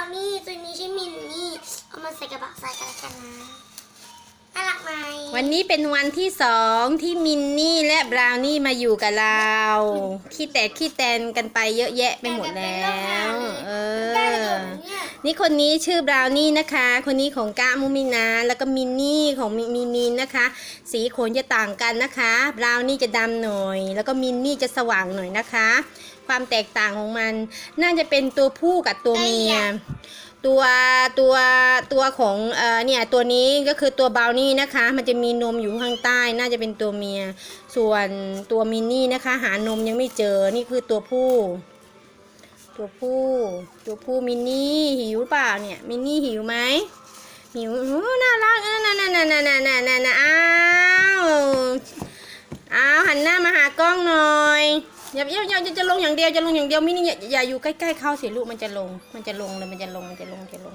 าวนี่ตัวนี้ชื่อมินนี่ เอามาใส่กระบะใส่กันแล้วกันนะน่ารักไหมวันนี้เป็นวันที่สองที่มินนี่และบราวนี่มาอยู่กับเราขี้แตกขี้แตนกันไปเยอะแยะไปหมดแล้ว เอได้เลยอเนี่ยนี่คนนี้ชื่อบราวนี่นะคะ คนนี้ของกะมุมินา แล้วก็มินนี่ของมิมีมินนะคะ สีขนจะต่างกันนะคะบราวนี่จะดำหน่อย แล้วก็มินนี่จะสว่างหน่อยนะคะ ความแตกต่างของมัน น่าจะเป็นตัวผู้กับตัวเมียตัวตัวตัวของเอ่อเนี่ยตัวนี้ก็คือตัวบราวนี่นะคะ มันจะมีนมอยู่ข้างใต้น่าจะเป็นตัวเมีย ส่วนตัวมินนี่นะคะ หานมยังไม่เจอนี่คือตัวผู้ ตัวผู้ตัวผู้มินนี่หิวเปล่าเนี่ยมินนี่หิวไหมหิวน่ารักน่าน่าน่าน่าน่าน่าน่าน่าอ้าวอ้าวหันหน้ามาหากล้องหน่อยอย่าอย่าอย่าจะลงอย่างเดียวจะลงอย่างเดียวมินนี่อย่าอย่าอยู่ใกล้ๆเขาสิลูกมันจะลง มันจะลงเลยมันจะลงมันจะลงจะลง